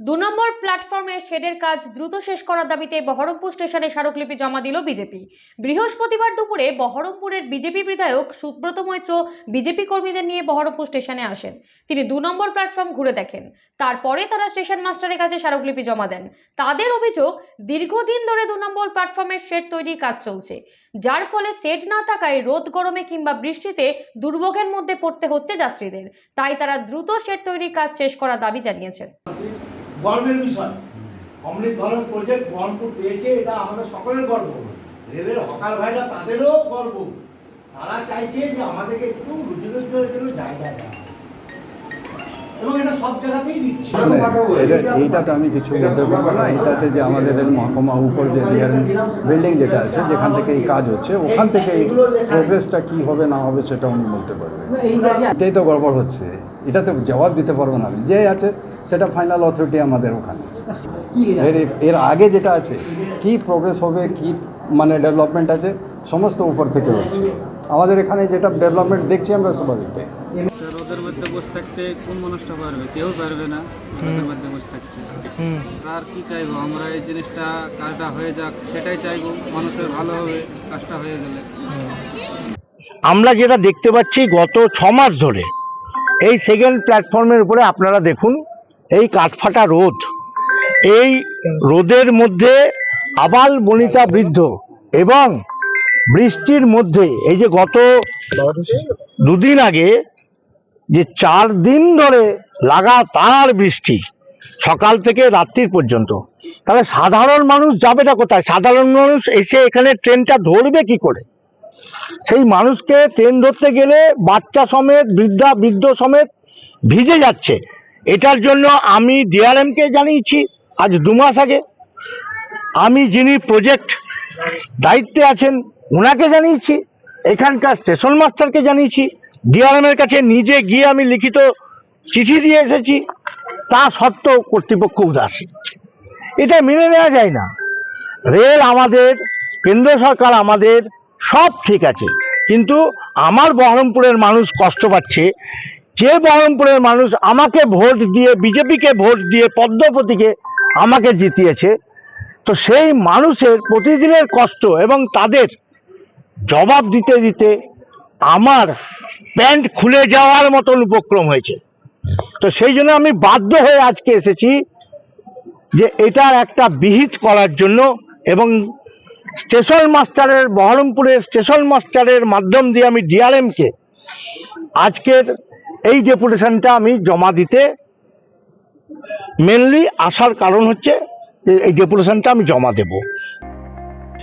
দু নম্বর প্ল্যাটফর্মে শেডের কাজ দ্রুত শেষ করার দাবিতে বহরমপুর স্টেশনে স্মারকলিপি জমা দিল বিজেপি। বৃহস্পতিবার দুপুরে বহরমপুরের বিজেপি বিধায়ক সুব্রত মৈত্র বিজেপি কর্মীদের নিয়ে বহরমপুর স্টেশনে আসেন। তিনি দু নম্বর প্ল্যাটফর্ম ঘুরে দেখেন। তারপরে তারা স্টেশন মাস্টারের কাছে স্মারকলিপি জমা দেন। তাদের অভিযোগ, দীর্ঘদিন ধরে দু নম্বর প্ল্যাটফর্মের শেড তৈরির কাজ চলছে। যার ফলে সেট না থাকায় রোদ গরমে কিংবা বৃষ্টিতে দুর্ভোগের মধ্যে পড়তে হচ্ছে যাত্রীদের। তাই তারা দ্রুত শেড তৈরির কাজ শেষ করার দাবি জানিয়েছেন। গর্বের বিষয়। অমৃত ভারত প্রজেক্ট বহরমপুর পেয়েছে এটা আমাদের সকলের গর্ব। রেলের হকার ভাইরা তাদেরও গর্ব। তারা চাইছে যে আমাদেরকে একটু রুজি রোজগারের জন্য জায়গা দেয় এইটাতে আমি কিছু বলতে পারব না। এটাতে যে আমাদের মহকুমা উপর যে ডিআরএম বিল্ডিং যেটা আছে যেখান থেকে এই কাজ হচ্ছে ওখান থেকে এই প্রোগ্রেসটা কি হবে না হবে সেটা উনি বলতে পারবেন এটাই তো গড়বড় হচ্ছে। এটাতে জবাব দিতে পারব না যে আছে সেটা ফাইনাল অথরিটি আমাদের ওখানে। এর এর আগে? যেটা আছে কি প্রোগ্রেস হবে কি মানে ডেভেলপমেন্ট আছে সমস্ত উপর থেকে হচ্ছে। আমাদের এখানে যেটা ডেভেলপমেন্ট দেখছি আমরা সবাই। স্যার রোদের মধ্যে বসে থাকতে কোন মানুষটা পারবে? কেউ পারবে না রোদের মধ্যে বসে থাকতে। আর কি চাইব? আমরা এই জিনিসটা কাজটা হয়ে যাক সেটাই চাইব। মানুষের ভালো হবে কাজটা হয়ে গেলে। আমরা যেটা দেখতে পাচ্ছি গত ছ মাস ধরে এই সেকেন্ড প্ল্যাটফর্মের উপরে আপনারা দেখুন, এই কাঠফাটা রোদ। এই রোদের মধ্যে আবাল বনিতা বৃদ্ধ এবং বৃষ্টির মধ্যে, এই যে গত দুদিন আগে যে চার দিন ধরে লাগাতার বৃষ্টি, সকাল থেকে রাত্রির পর্যন্ত, তাহলে সাধারণ মানুষ যাবেটা কোথায়? সাধারণ মানুষ এসে এখানে ট্রেনটা ধরবে কি করে? সেই মানুষকে ট্রেন ধরতে গেলে বাচ্চা সমেত, বৃদ্ধা, বৃদ্ধ সমেত ভিজে যাচ্ছে। এটার জন্য আমি ডিআরএমকে জানিয়েছি আজ দু মাস আগে। আমি যিনি প্রজেক্ট দায়িত্বে আছেন ওনাকে জানিয়েছি, এখানকার স্টেশন মাস্টারকে জানিয়েছি। ডিআরএম এর কাছে নিজে গিয়ে আমি লিখিত চিঠি দিয়ে এসেছি, তা সত্ত্বেও কর্তৃপক্ষ উদাসীন এটা মেনে নেওয়া যায় না। রেল আমাদের, কেন্দ্র সরকার আমাদের সব ঠিক আছে। কিন্তু আমার বহরমপুরের মানুষ কষ্ট পাচ্ছে। যে বহরমপুরের মানুষ আমাকে ভোট দিয়ে, বিজেপিকে ভোট দিয়ে, পদ্মপতিকে আমাকে জিতিয়েছে, তো সেই মানুষের প্রতিদিনের কষ্ট এবং তাদের জবাব দিতে দিতে আমার প্যান্ট খুলে যাওয়ার মতন উপক্রম হয়েছে। তো সেই জন্য আমি বাধ্য হয়ে আজকে এসেছি যে এটার একটা বিহিত করার জন্য এবং স্টেশন মাস্টারের, বহরমপুরের স্টেশন মাস্টারের মাধ্যম দিয়ে আমি ডিআরএমকে আজকের এই ডেপুটেশনটা আমি জমা দিতে মেনলি আসার কারণ হচ্ছে এই ডেপুটেশনটা আমি জমা দেব।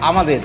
আমাদের